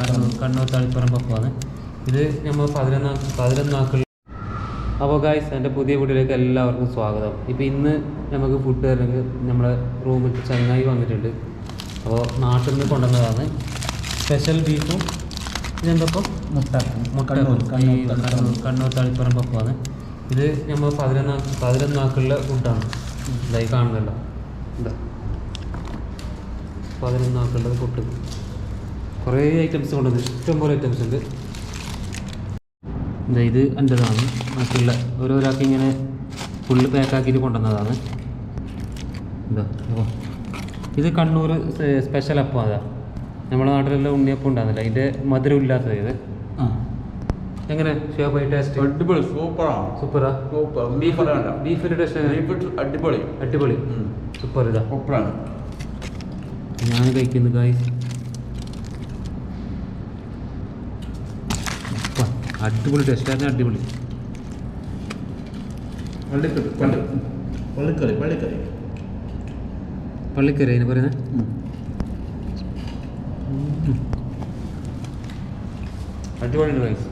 കണ്ണൂർ കണ്ണൂർ തളിപ്പുറം പപ്പാണ് ഇത് നമ്മൾ പതിനൊന്നാ പതിനൊന്നാക്കൾ അപ്പോൾ ഗായ്സ് എന്റെ പുതിയ വീട്ടിലേക്ക് എല്ലാവർക്കും സ്വാഗതം. ഇപ്പോൾ ഇന്ന് നമുക്ക് ഫുഡ് തരണമെങ്കിൽ നമ്മുടെ റൂമിൽ ചങ്ങായി വന്നിട്ടുണ്ട്. അപ്പോൾ നാട്ടിൽ നിന്ന് കൊണ്ടുവന്നതാണ്. സ്പെഷ്യൽ ബീഫും ഇതെന്തപ്പോൾ മുട്ട. മുട്ട. കണ്ണൂർ കണ്ണൂർ തളിപ്പറമ്പ് കണ്ണൂർ. തളിപ്പുറം പപ്പാണ് ഇത് നമ്മൾ പതിനൊന്നാ പതിനൊന്നാക്കളിലെ ഫുഡാണ് ഇതായി കാണുന്നല്ലോ ഇതാ. പതിനൊന്നാക്കളുടെ ഫുഡ് കുറേ ഐറ്റംസ് കൊണ്ടുവന്ന് ഇഷ്ടംപോലെ ഐറ്റംസ് ഉണ്ട്. ഇതാ ഇത് എന്റെതാണ് മറ്റുള്ള ഓരോരാൾക്ക് ഇങ്ങനെ ഫുള്ള് പാക്കാക്കിയിട്ട് കൊണ്ടുവന്നതാണ്. എന്താ. ഇത് കണ്ണൂർ സ്പെഷ്യൽ അപ്പം അതാ. നമ്മുടെ നാട്ടിലെല്ലാം ഉണ്ണിയപ്പം ഉണ്ടാകുന്നില്ല അതിന്റെ മധുരം ഇല്ലാത്തത് ഇത്. എങ്ങനെ? ഷേപ്പായി ടേസ്റ്റ് അടിപൊളി സൂപ്പറാണ് സൂപ്പറാ സൂപ്പർ ബീഫ് ബീഫിന്റെ ടേസ്റ്റ് ബീഫ് അടിപൊളി. അടിപൊളി. സൂപ്പർ ഇതാ. സൂപ്പറാണ് ഞാൻ കഴിക്കുന്നു കായ് അടിപൊളി ടേസ്റ്റ് ആയിരുന്നു അടിപൊളി. പള്ളിക്കറി പള്ളി പള്ളിക്കറി പള്ളിക്കറി. പള്ളിക്കറി അതിന് പറയുന്നത് റൈസ്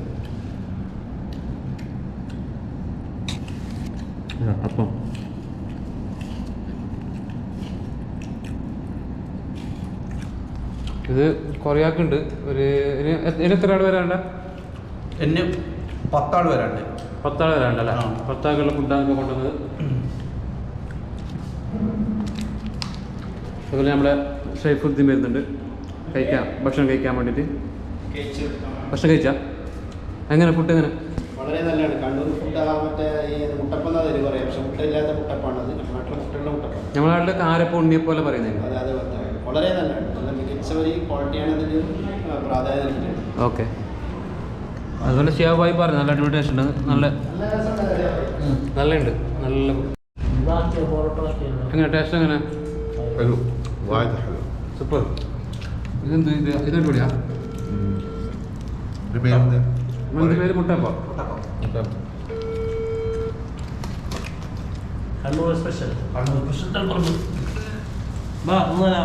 അപ്പം. ഇത് കുറേ ആൾക്കുണ്ട് ഒരു എത്ര ആൾ വരാണ്ട എന്നെ പത്താൾ വരാണ്ട്. പത്താൾ വരാണ്ട് അല്ലേ പത്താക്കുള്ള ഫുഡാണ് കൊണ്ടുവന്നത്. അതുപോലെ നമ്മുടെ ഷൈഫുദ്ദീൻ വരുന്നുണ്ട്. കഴിക്കാൻ ഭക്ഷണം കഴിക്കാൻ വേണ്ടിയിട്ട്. ഭക്ഷണം കഴിച്ചാ? എങ്ങനെ? ഫുഡ് എങ്ങനെ? വളരെ നല്ലതാണ്. കണ്ണൂർ ഫുഡ് ആ മറ്റേ ഈ മുട്ടപ്പം അതിന് പറയാം. പക്ഷെ മുട്ട ഇല്ലാത്ത മുട്ടപ്പാണ് അത്. നാട്ടിലെ മുട്ടയുള്ള മുട്ടപ്പാണ് നമ്മുടെ നാട്ടിലെ കാരപ്പ ഉണ്ണിയെപ്പോലെ പറയുന്നത് അതെ അതെ വളരെ നല്ലതാണ്. നല്ല മികച്ച ഒരു ക്വാളിറ്റിയാണ് ഇതിന് പ്രാധാന്യം ഓക്കെ. അതുപോലെ ഷിയാബായി പറഞ്ഞു നല്ല അഡ്വർടൈസ് ഉണ്ട്. നല്ല നല്ല ഉണ്ട് നല്ല എങ്ങനെ? ടേസ്റ്റ് എങ്ങനെ സൂപ്പർ. ഇതെന്ത്? ഇത് ഇതൊരു പൊടിയാ പേര് മുട്ടപ്പ. സ്പെഷ്യൽ കണ്ണൂർ സ്പെഷ്യൽ വാ ഒന്നുമല്ല